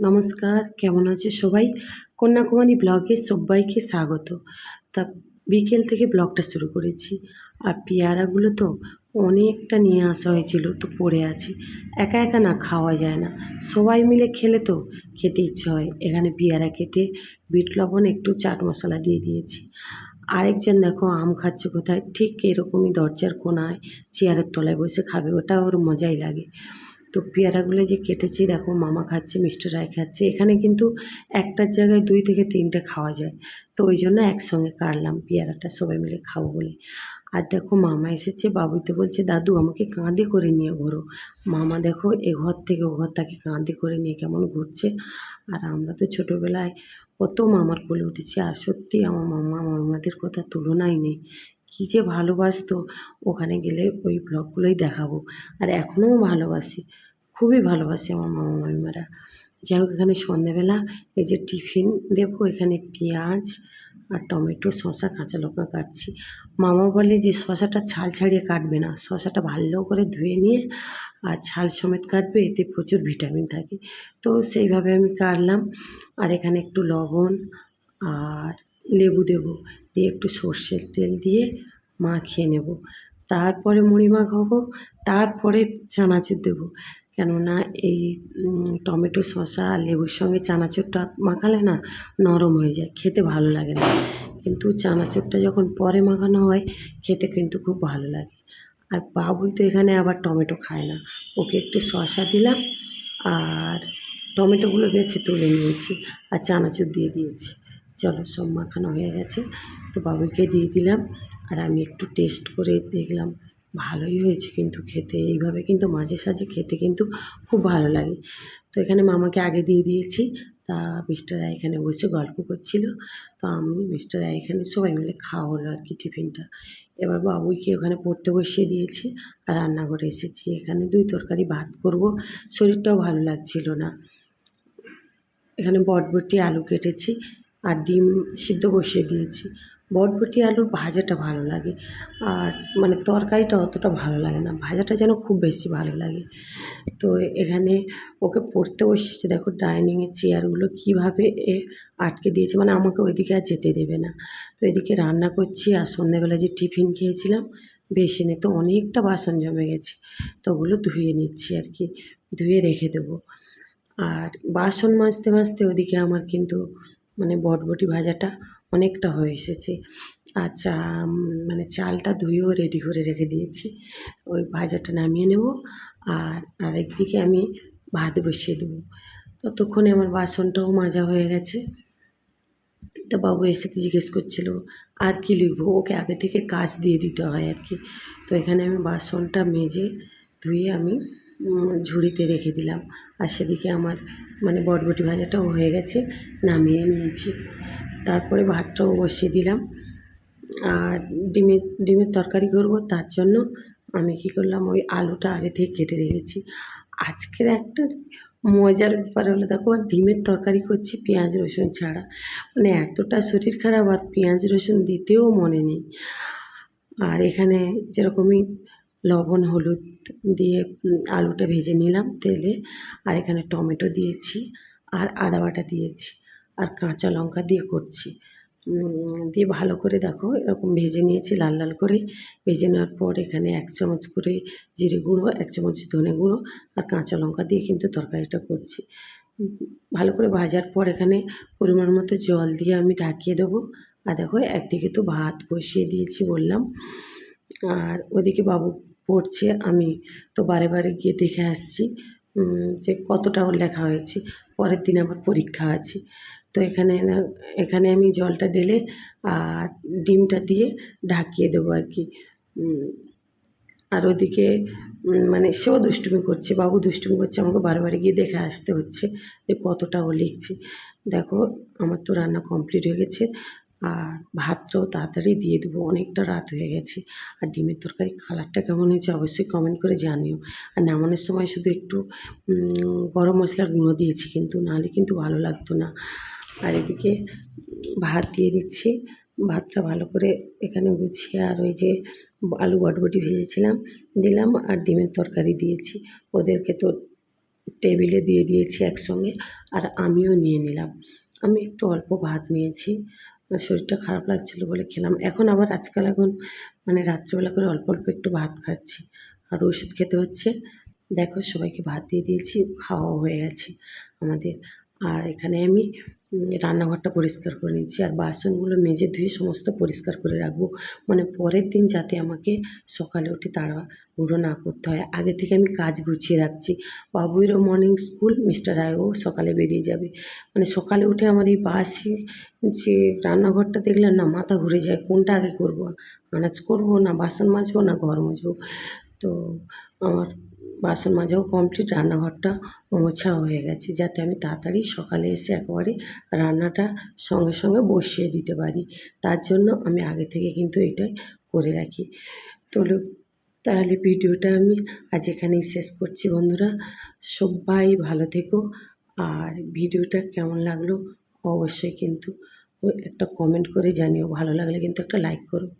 নমস্কার, কেমন আছে সবাই? কন্যাকুমারী ব্লগে সবাইকে স্বাগত। তা বিকেল থেকে ব্লগটা শুরু করেছি। আর পেয়ারাগুলো তো অনেকটা নিয়ে আসা হয়েছিল, তো পড়ে আছে। একা একা না খাওয়া যায় না। সবাই মিলে খেলে তো খেতে ইচ্ছে হয়। এখানে পেয়ারা কেটে বিট লবণ, একটু চাট মশলা দিয়ে দিয়েছি। আরেকজন দেখো আম খাচ্ছে কোথায়? ঠিক এরকমই দরজার কোনায়, চেয়ারের তলায় বসে খাবে, ওটা ওর মজাই লাগে। তো পেয়ারাগুলো যে কেটেছি, দেখো মামা খাচ্ছে, মিস্টার রায় খাচ্ছে, এখানে কিন্তু একটার জায়গায় দুই থেকে তিনটে খাওয়া যায়। তো ওই জন্য একসঙ্গে কাটলাম পেয়ারাটা, সবাই মিলে খাব বলে। আর দেখো মামা এসেছে, বাবুই বলছে, দাদু, আমাকে কাঁধে করে নিয়ে ঘোরো। মামা দেখো এ ঘর থেকে ও ঘর তাকে কাঁধে করে নিয়ে কেমন ঘুরছে। আর আমরা তো ছোটোবেলায় কত মামার কোলে উঠেছি, আর সত্যি আমার মামা মামাদের কথা তুলনাই নেই। কী যে ভালোবাসতো, ওখানে গেলে ওই ব্লগগুলোই দেখাবো। আর এখনও ভালোবাসি। খুবই ভালোবাসি আমার মামা মামিমারা যাই হোক, এখানে সন্ধেবেলা এই যে টিফিন দেবো, এখানে পেঁয়াজ আর টমেটো, শসা, কাঁচা লঙ্কা কাটছি। মামা বলে যে শসাটা ছাল ছাড়িয়ে কাটবে না শশাটা ভালো করে ধুয়ে নিয়ে আর ছাল সমেত কাটবে, এতে প্রচুর ভিটামিন থাকে। তো সেইভাবে আমি কাটলাম। আর এখানে একটু লবণ আর লেবু দেবো, দিয়ে একটু সর্ষের তেল দিয়ে মাখিয়ে নেব। তারপরে মুড়ি মাখাবো, তারপরে চানাচুর দেবো। কেননা এই টমেটো শসা লেবুর সঙ্গে চানাচুরটা মাখালে না নরম হয়ে যায়, খেতে ভালো লাগে না। কিন্তু চানাচুরটা যখন পরে মাখানো হয়, খেতে কিন্তু খুব ভালো লাগে। আর বাবুই তো এখানে আবার টমেটো খায় না। ওকে একটু শসা দিলাম আর টমেটোগুলো বেছে তুলে নিয়েছি আর চানাচুর দিয়ে দিয়েছি। চলো সব মাখানো হয়ে গেছে। তো বাবুইকে দিয়ে দিলাম আর আমি একটু টেস্ট করে দেখলাম ভালোই হয়েছে কিন্তু খেতে। এইভাবে কিন্তু মাঝে সাঝে খেতে কিন্তু খুব ভালো লাগে। তো এখানে মামাকে আগে দিয়ে দিয়েছি। তা মিস্টার রায় এখানে বসে গল্প করছিল। তো আমি মিস্টার রায় এখানে সবাই মিলে খাওয়া হলো আর কি টিফিনটা। এবার বাবুইকে ওখানে পড়তে বসিয়ে দিয়েছি। আর রান্নাঘরে এসেছি। এখানে দুই তরকারি ভাত করব। শরীরটাও ভালো লাগছিল না। এখানে বটবটি, আলু কেটেছি। আর ডিম সিদ্ধ বসিয়ে দিয়েছি। বটবটি আলুর ভাজাটা ভালো লাগে। আর মানে তরকারিটা অতটা ভালো লাগে না। ভাজাটা যেন খুব বেশি ভালো লাগে। তো এখানে ওকে পড়তে বসেছে দেখো ডাইনিংয়ের চেয়ারগুলো কীভাবে এ আটকে দিয়েছে। মানে আমাকে ওইদিকে আর যেতে দেবে না। তো এদিকে রান্না করছি আর সন্ধ্যেবেলা যে টিফিন খেয়েছিলাম বেসিনে তো অনেকটা বাসন জমে গেছে। তো ওগুলো ধুয়ে নিচ্ছি আর কি। ধুয়ে রেখে দেবো। আর বাসন মাজতে মাজতে ওদিকে আমার কিন্তু মানে বটবটি ভাজাটা অনেকটা হয়ে এসেছে। আর চা মানে চালটা ধুয়েও রেডি করে রেখে দিয়েছি। ওই ভাজাটা নামিয়ে নেব আর আরেকদিকে আমি ভাত বসিয়ে দেবো। ততক্ষণে আমার বাসনটাও মাজা হয়ে গেছে। তো বাবু এসে জিজ্ঞেস করছিল, আর কি লিখব? ওকে আগে থেকে কাজ দিয়ে দিতে হয় আর কি। তো এখানে আমি বাসনটা মেজে ধুয়ে আমি ঝুড়িতে রেখে দিলাম। আর সেদিকে আমার মানে বটবটি ভাজাটাও হয়ে গেছে, নামিয়ে নিয়েছি। তারপরে ভাতটাও বসিয়ে দিলাম। আর ডিমের ডিমের তরকারি করব, তার জন্য আমি কী করলাম, ওই আলুটা আগে থেকে কেটে রেখেছি। আজকের একটা মজার ব্যাপার হলো, দেখো ডিমের তরকারি করছি পেঁয়াজ, রসুন ছাড়া। মানে এতটা শরীর খারাপ, আর পেঁয়াজ, রসুন দিতেও মনে নেই। আর এখানে যেরকমই লবণ, হলুদ দিয়ে আলুটা ভেজে নিলাম তেলে, আর এখানে টমেটো দিয়েছি, আর আদা বাটা দিয়েছি। আর কাঁচা লঙ্কা দিয়ে করছি। দিয়ে ভালো করে দেখো এরকম ভেজে নিয়েছি, লাল লাল করে ভেজে নেওয়ার পর এখানে এক চামচ করে জিরে গুঁড়ো, এক চামচ ধনে গুঁড়ো আর কাঁচা লঙ্কা দিয়ে কিন্তু তরকারিটা করছি। ভালো করে ভাজার পর এখানে পরিমাণ মতো জল দিয়ে আমি ঢাকিয়ে দেবো। আর দেখো একদিকে তো ভাত বসিয়ে দিয়েছি বললাম। আর ওদিকে বাবু পড়ছে, আমি তো বারে বারে গিয়ে দেখে আসছি যে কতটা ওর লেখা হয়েছে। পরের দিন আবার পরীক্ষা আছে। তো এখানে এখানে আমি জলটা ঢেলে আর ডিমটা দিয়ে ঢাকিয়ে দেবো আর কি। আর ওদিকে মানে সেও দুষ্টুমি করছে, বাবু দুষ্টুমি করছে, আমাকে বারে বারে গিয়ে দেখে আসতে হচ্ছে যে কতটা ও লিখছে। দেখো, আমার তো রান্না কমপ্লিট হয়ে গেছে, আর ভাতটাও তাড়াতাড়ি দিয়ে দেবো, অনেকটা রাত হয়ে গেছে। আর ডিমের তরকারি কালারটা কেমন হয়েছে অবশ্যই কমেন্ট করে জানিও। আর নামানোর সময় শুধু একটু গরম মশলার গুঁড়ো দিয়েছি কিন্তু, নাহলে কিন্তু ভালো লাগতো না। আর এদিকে ভাত দিয়ে দিচ্ছি। ভাতটা ভালো করে এখানে গুছিয়ে আর ওই যে আলু বটবটি ভেজেছিলাম, দিলাম আর ডিমের তরকারি দিয়েছি। ওদেরকে তো টেবিলে দিয়ে দিয়েছি একসঙ্গে আর আমিও নিয়ে নিলাম। আমি একটু অল্প ভাত নিয়েছি, শরীরটা খারাপ লাগছিল বলে খেলাম। এখন আবার আজকাল এখন মানে রাত্রিবেলা করে অল্প অল্প একটু ভাত খাচ্ছি। আর ওষুধ খেতে হচ্ছে। দেখো সবাইকে ভাত দিয়ে দিয়েছি খাওয়া হয়ে গেছে আমাদের। আর এখানে আমি রান্নাঘরটা পরিষ্কার করে নিচ্ছি আর বাসনগুলো মেজে ধুয়ে সমস্ত পরিষ্কার করে রাখব। মানে পরের দিন যাতে আমাকে সকালে উঠে তাড়াহুড়ো না করতে হয়। আগে থেকে আমি কাজ গুছিয়ে রাখছি। বাবুইরও মর্নিং স্কুল মিস্টার রায়ও সকালে বেরিয়ে যাবে। মানে সকালে উঠে আমার এই বাসি, যে রান্নাঘরটা দেখলে না, মাথা ঘুরে যায়। কোনটা আগে করব? আনাজ করব না বাসন মাজবো না ঘর মাজবো? তো আমার বাসন মাজাও কমপ্লিট রান্নাঘরটা মোছা হয়ে গেছে, যাতে আমি তাড়াতাড়ি সকালে এসে একেবারে রান্নাটা সঙ্গে সঙ্গে বসিয়ে দিতে পারি। তার জন্য আমি আগে থেকে কিন্তু এটাই করে রাখি। তো তাহলে ভিডিওটা আমি আজ এখানেই শেষ করছি বন্ধুরা। সবাই ভালো থেকো। আর ভিডিওটা কেমন লাগল অবশ্যই কিন্তু একটা কমেন্ট করে জানিও। ভালো লাগলে কিন্তু একটা লাইক করো।